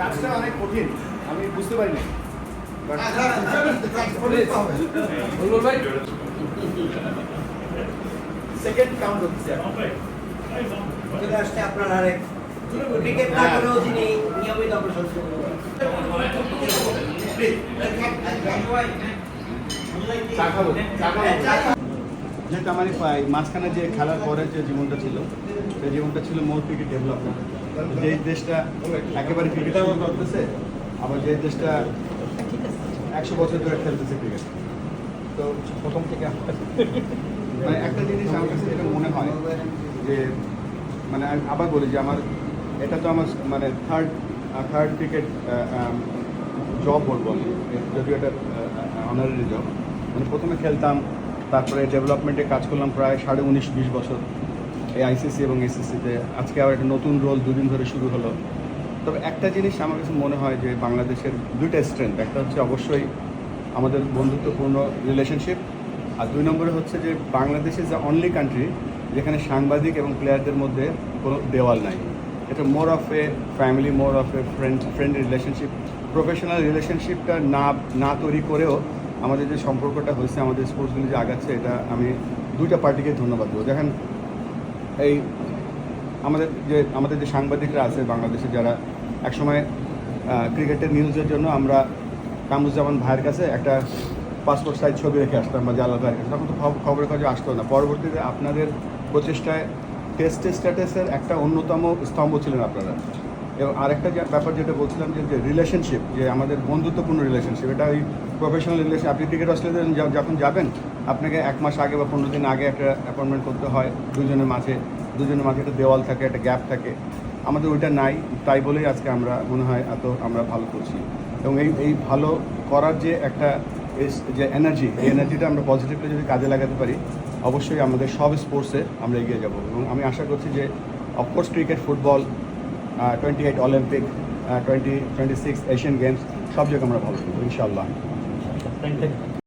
ম্যাচটা অনেক কঠিন আমি বুঝতে পারি না সেকেন্ড কাউন্ট হচ্ছে চলে আসছে আপনার আরেক ক্রিকেট না করেও যিনি নিয়মিত চা খাব চা খাব যেটা আমার পাই মাঝখানে যে খেলার পরে যে জীবনটা ছিল সেই জীবনটা ছিল মোর ক্রিকেট ডেভেলপমেন্ট যে দেশটা একেবারে ক্রিকেট করতেছে? আবার যে দেশটা একশো বছর ধরে খেলতেছে ক্রিকেট তো প্রথম থেকে মানে একটা জিনিস আমার কাছে যেটা মনে হয় যে মানে আমি আবার বলি যে আমার এটা তো আমার মানে থার্ড থার্ড ক্রিকেট জব বলব আমি। যদিও এটা অনারারি জব মানে প্রথমে খেলতাম তারপরে ডেভেলপমেন্টে কাজ করলাম প্রায় সাড়ে উনিশ, বিশ বছর এই আইসিসি এবং এসএসসিতে। আজকে আবার একটা নতুন রোল দুদিন ধরে শুরু হলো। তবে একটা জিনিস আমার কাছে মনে হয় যে বাংলাদেশের দুইটা স্ট্রেংথ একটা হচ্ছে অবশ্যই আমাদের বন্ধুত্বপূর্ণ রিলেশনশিপ আর দুই নম্বরে হচ্ছে যে বাংলাদেশ ইজ অনলি কান্ট্রি যেখানে সাংবাদিক এবং প্লেয়ারদের মধ্যে কোনো দেওয়াল নাই। এটা more of a family more of a friend friend relationship professional রিলেশনশিপটা না না তৈরি করেও আমাদের যে সম্পর্কটা হয়েছে, আমাদের স্পোর্টসগুলি যে আগাচ্ছে, এটা আমি দুইটা পার্টিকে ধন্যবাদ দেবো। দেখেন, এই আমাদের যে আমাদের যে সাংবাদিকরা আছে বাংলাদেশে যারা একসময় ক্রিকেটের নিউজের জন্য আমরা কামরুজ্জামান ভাইয়ের কাছে একটা পাসপোর্ট সাইজ ছবি রেখে আসতাম বা জালাল ভাইয়ের কাছে। তখন তো খব- খবরের কাগজে আসতো না। পরবর্তীতে আপনাদের প্রচেষ্টায় টেস্ট স্ট্যাটাসের একটা অন্যতম স্তম্ভ ছিলেন আপনারা। এবং আরেকটা যে ব্যাপার যেটা বলছিলাম যে রিলেশনশিপ যে আমাদের বন্ধুত্বপূর্ণ রিলেশনশিপ এটা ওই প্রফেশনাল রিলেশন আপনি ক্রিকেট অস্ট্রেলিয়াতে য- যখন যাবেন, আপনাকে এক মাস আগে বা পনেরো দিন আগে একটা অ্যাপয়েন্টমেন্ট করতে হয় দুজনের মাঝে দুজনের মাঝে একটা দেওয়াল থাকে, একটা গ্যাপ থাকে। আমাদের ওইটা নাই, তাই বলেই আজকে আমরা মনে হয় এত আমরা ভালো করছি। এবং এই এই ভালো করার যে একটা যে এনার্জি এই এনার্জিটা আমরা পজিটিভলি যদি কাজে লাগাতে পারি, অবশ্যই আমাদের সব স্পোর্টসে আমরা এগিয়ে যাব। এবং আমি আশা করছি যে of course cricket football twenty eight Olympic twenty twenty six Asian games সব জায়গায় আমরা ভালো করব ইউ